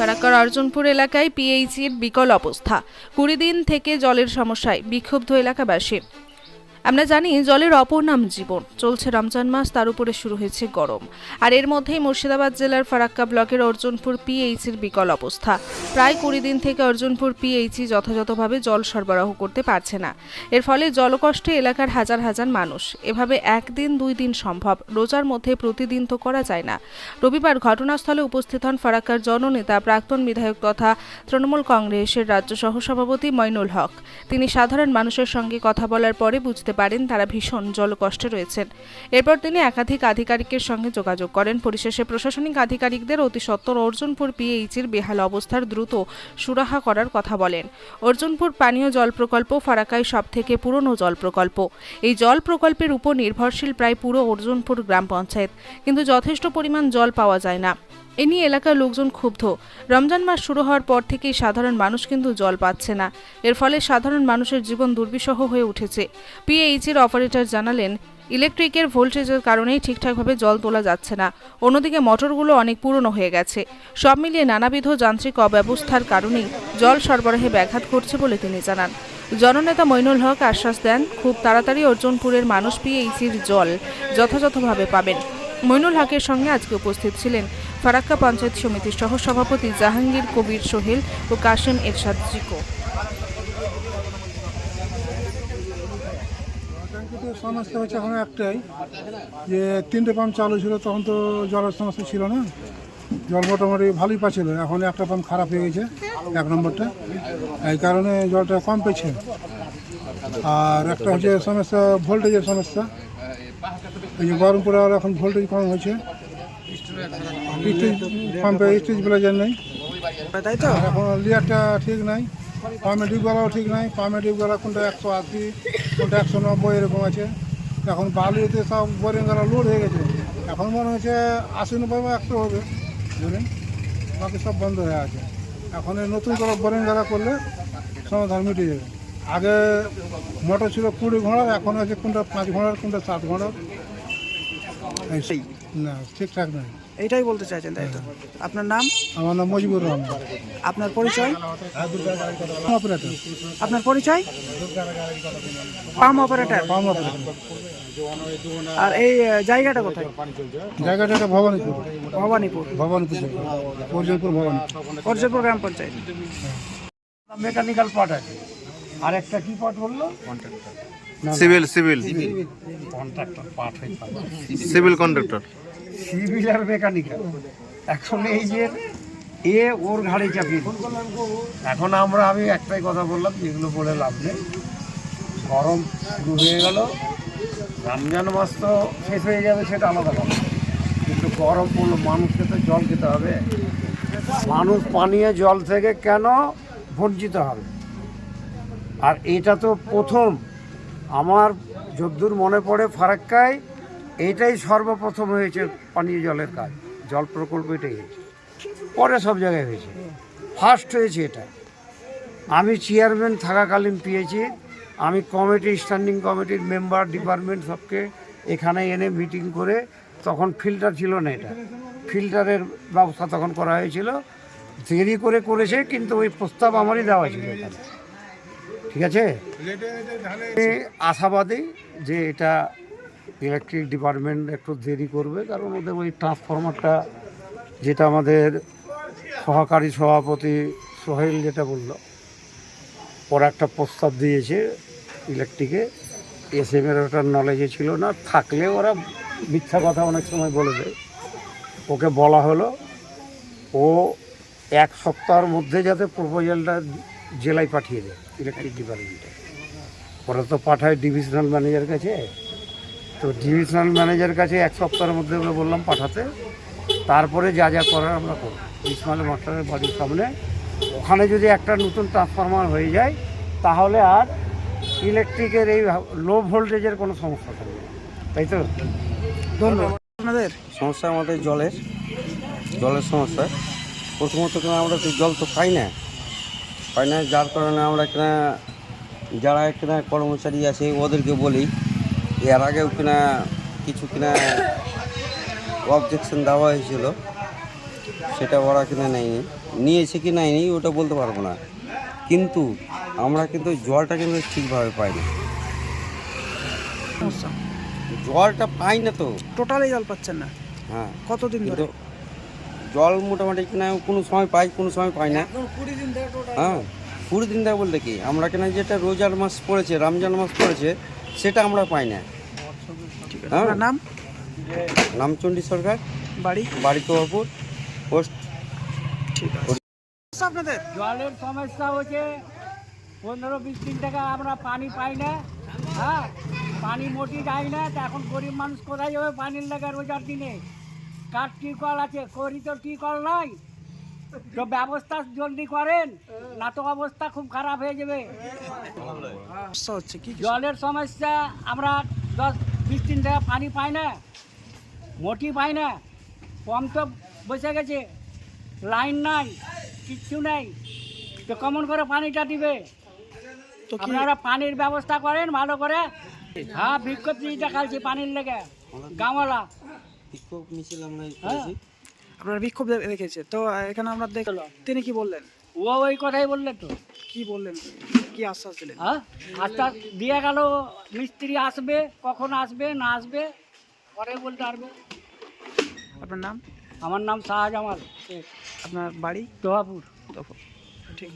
ফারাক্কার অর্জনপুর এলাকায় পিএইচির বিকল অবস্থা। কুড়ি দিন থেকে জলের সমস্যায় বিক্ষুব্ধ এলাকাবাসী। আমরা জানি জলের অপর নাম জীবন। চলছে রমজান মাস, তার উপরে শুরু হয়েছে গরম। আর এর মধ্যেই মুর্শিদাবাদ জেলার ফারাক্কা ব্লকের অর্জুনপুর পিএইচির বিকল অবস্থা। প্রায় কুড়ি দিন থেকে অর্জুনপুর পিএইচি যথাযথভাবে জল সরবরাহ করতে পারছে না। এর ফলে জলকষ্টে এলাকার হাজার হাজার মানুষ। এভাবে একদিন, দুই দিন সম্ভব। রোজার মধ্যে প্রতিদিন তো করা যায় না। রবিবার ঘটনাস্থলে উপস্থিত হন ফারাক্কার জননেতা, প্রাক্তন বিধায়ক তথা তৃণমূল কংগ্রেসের রাজ্য সহসভাপতি মইনুল হক। তিনি সাধারণ মানুষের সঙ্গে কথা বলার পরে বুঝতে পারেন, তারা ভীষণ জলকষ্টে রয়েছেন। এরপর তিনি একাধিক আধিকারিকের সঙ্গে যোগাযোগ করেন। পরিশেষে প্রশাসনিক আধিকারিকদের অতি সত্বর অর্জুনপুর পিএইচির বেহাল অবস্থার দ্রুত সুরাহা করার কথা বলেন। অর্জুনপুর পানীয় জল প্রকল্প ফারাকায় সব থেকে পুরনো জল প্রকল্প। এই জল প্রকল্পের উপর নির্ভরশীল প্রায় পুরো অর্জুনপুর গ্রাম পঞ্চায়েত। কিন্তু যথেষ্ট পরিমাণ জল পাওয়া যায় না। এ নিয়ে এলাকার লোকজন ক্ষুব্ধ। রমজান মাস শুরু হওয়ার পর থেকেই সাধারণ মানুষ কিন্তু জল পাচ্ছে না। এর ফলে সাধারণ মানুষের জীবন দুর্বিষহ হয়ে উঠেছে। পিএইচের অপারেটর জানালেন, ইলেকট্রিকের ভোল্টেজের কারণেই ঠিকঠাকভাবে জল তোলা যাচ্ছে না। অন্যদিকে মোটরগুলো অনেক পুরনো হয়ে গেছে। সব মিলিয়ে নানাবিধ যান্ত্রিক অব্যবস্থার কারণেই জল সরবরাহে ব্যাঘাত ঘটছে বলে তিনি জানান। জননেতা মইনুল হক আশ্বাস দেন, খুব তাড়াতাড়ি অর্জুনপুরের মানুষ পিএইচির জল যথাযথভাবে পাবেন। মইনুল হকের সঙ্গে আজকে উপস্থিত ছিলেন ফারাক্কা পঞ্চায়েত সমিতির সহ সভাপতি জাহাঙ্গীর কবির সোহেল ও কাশেম এরশাদ জিকো। সমস্যা হচ্ছে এখন একটাই, যে তিনটে পাম্প চালু ছিল, তখন তো জলের সমস্যা ছিল না। জল মোটামুটি ভালোই পাচ্ছিল, এখন একটা পাম্প খারাপ হয়ে গেছে, এক নম্বরটা। এই কারণে জলটা কম পেয়েছে। আর একটা হচ্ছে সমস্যা, ভোল্টেজের সমস্যা। এই যে গরমপুরে এখন ভোল্টেজ কম হয়েছে। পাম্পে স্টেজ ব্লেজার নেই। তাই তো? এখন লিয়ারটা ঠিক নাই পাম্পের ডিপগুলোও ঠিক নাই পাম্পের ডিপগুলো কোনটা একশো আশি কোনটা একশো নব্বই এরকম আছে। এখন বালিতে সব বোরিংগুলো লোড হয়ে গেছে। এখন মনে হচ্ছে আশি নব্বই বা একশো হবে বোরিং বাকি সব বন্ধ হয়ে আছে। এখন এই নতুন করে বোরিংগুলো করলে সমাধান মিটে যাবে। আগে মোটর ছিল কুড়ি ঘোড়ার এখন আছে কোনটা পাঁচ ঘোড়ার কোনটা সাত ঘোড়ার। এই। সেই না ঠিকঠাক নাই। এইটাই বলতে চাইছেন তাই তো? আপনার নাম? আমার নাম মজিবুর রহমান। আপনার পরিচয়? অপারেটর। আপনার পরিচয়? পাম অপারেটর। পাম অপারেটর। আর এই জায়গাটা কোথায়? জায়গাটা ভবানীপুর। ভবানীপুর। ভবানীপুর। অর্জনপুর ভবানীপুর। অর্জপুর গ্রাম পঞ্চায়েত। মেকানিক্যাল পার্ট আছে। আর একটা কি পার্ট বলল? সিভিল। সিভিল। কন্ট্রাক্টর পার্ট হয়ে সিভিল কন্ডাক্টর? সিভিল আর মেকানিক্যাল। এখন এই যে এ ওর ঘাড়ে চাপিয়ে এখন আমরা আমি একটাই কথা বললাম যেগুলো বলে লাভ নেই। গরম শুরু হয়ে গেল। রমজান মাস তো শেষ হয়ে যাবে সেটা আলাদা কথা। কিন্তু গরম পড়ল মানুষকে তো জল খেতে হবে। মানুষ পানীয় জল থেকে কেন বঞ্চিত হবে? আর এটা তো প্রথম। আমার যদ্দূর মনে পড়ে ফারাক্কায়, এইটাই সর্বপ্রথম হয়েছে পানীয় জলের কাজ। জল প্রকল্প এটাই হয়েছে। পরে সব জায়গায় হয়েছে। ফার্স্ট হয়েছে এটা। আমি চেয়ারম্যান থাকাকালীন পেয়েছি। আমি কমিটি স্ট্যান্ডিং কমিটির মেম্বার ডিপার্টমেন্ট সবকে এখানে এনে মিটিং করে তখন ফিল্টার ছিল না এটা। ফিল্টারের ব্যবস্থা তখন করা হয়েছিল। দেরি করে করেছে, কিন্তু ওই প্রস্তাব আমারই দেওয়া ছিল এখানে। ঠিক আছে? আশাবাদী যে এটা ইলেকট্রিক ডিপার্টমেন্ট একটু দেরি করবে কারণ ওদের ওই ট্রান্সফরমারটা যেটা আমাদের সহকারী সভাপতি সোহেল যেটা বলল ওরা একটা প্রস্তাব দিয়েছে ইলেকট্রিকে এস এম এর ওটার নলেজে ছিল না থাকলে ওরা মিথ্যা কথা অনেক সময় বলে দেয়। ওকে বলা হলো ও এক সপ্তাহের মধ্যে যাতে প্রপোজালটা জেলায় পাঠিয়ে দেয় ইলেকট্রিক ডিপার্টমেন্টে ওরা তো পাঠায় ডিভিশনাল ম্যানেজার কাছে। তো ডিভিশনাল ম্যানেজার কাছে এক সপ্তাহের মধ্যে আমরা বললাম পাঠাতে। তারপরে যা যা করার আমরা করব। ইসমাইল মাস্টারের বাড়ির সামনে। ওখানে যদি একটা নতুন ট্রান্সফরমার হয়ে যায় তাহলে আর ইলেকট্রিকের এই লো ভোল্টেজের কোনো সমস্যা থাকবে না। তাই তো? ধন্যবাদ। আপনাদের? সমস্যা আমাদের জলের। জলের সমস্যা। প্রথমত কেন আমরা তো জল তো পাই না। পাই না যার কারণে আমরা কিনা যারা কিনা কর্মচারী আছে ওদেরকে বলি এর আগেও কিনা কিছু কিনা অবজেকশন দেওয়া হয়েছিল সেটা ওরা কিনা নেয়নি। নিয়েছে কি নেয়নি ওটা বলতে পারব না। কিন্তু আমরা কিন্তু জলটা কিন্তু ঠিকভাবে পাই না জলটা পাই না তো। টোটালি জল পাচ্ছেন না। হ্যাঁ। কতদিন ধরে? জল মোটামুটি কিনা কোনো সময় পাই কোনো সময় পাই না। হ্যাঁ কুড়ি দিন ধরে বলতে কি? আমরা কিনা যেটা রোজার মাস পড়েছে রমজান মাস পড়েছে সেটা আমরা পাই না। ঠিক আছে। হ্যাঁ। নাম? নামচণ্ডী সরকার। বাড়ি? বাড়ি তোয়াপুর পোস্ট। ঠিক আছে। সমস্যা আপনাদের? জলের সমস্যা হচ্ছে পনেরো বিশ দিন থেকে আমরা পানি পাই না। হ্যাঁ পানি মোটি যায় না তা এখন গরিব মানুষ কোথায় যাবে পানির লেগে রোজার দিনে? কার টিকল আছে? করি তো টিকল নাই? তো ব্যবস্থা জলদি করেন না তো অবস্থা খুব খারাপ হয়ে যাবে? জলের সমস্যা আমরা দশ বিশ দিন থেকে পানি পাই না মোটি পাই না কম তো বসে গেছে লাইন নাই কিচ্ছু নাই তো কেমন করে পানিটা দিবে? তো আপনারা পানির ব্যবস্থা করেন ভালো করে। হ্যাঁ বিক্ষোভ দেখাচ্ছি পানির লেগে গাঁওয়ালা বিক্ষোভ মিছিল আমরা হ্যাঁ। করেছি। আপনারা বিক্ষোভ দে- রেখেছে তো এখানে আমরা দেখলাম তিনি কি বললেন? ও ওই কথাই বললে তো। কি বললেন? কি আশ্বাস দিলেন? হ্যাঁ? আস্তে দিয়ে গেল মিস্ত্রি আসবে কখন আসবে না আসবে পরে বলতে পারবে। আপনার নাম? আমার নাম শাহজামাল শেখ। আপনার বাড়ি? তোহাপুর ঠিক।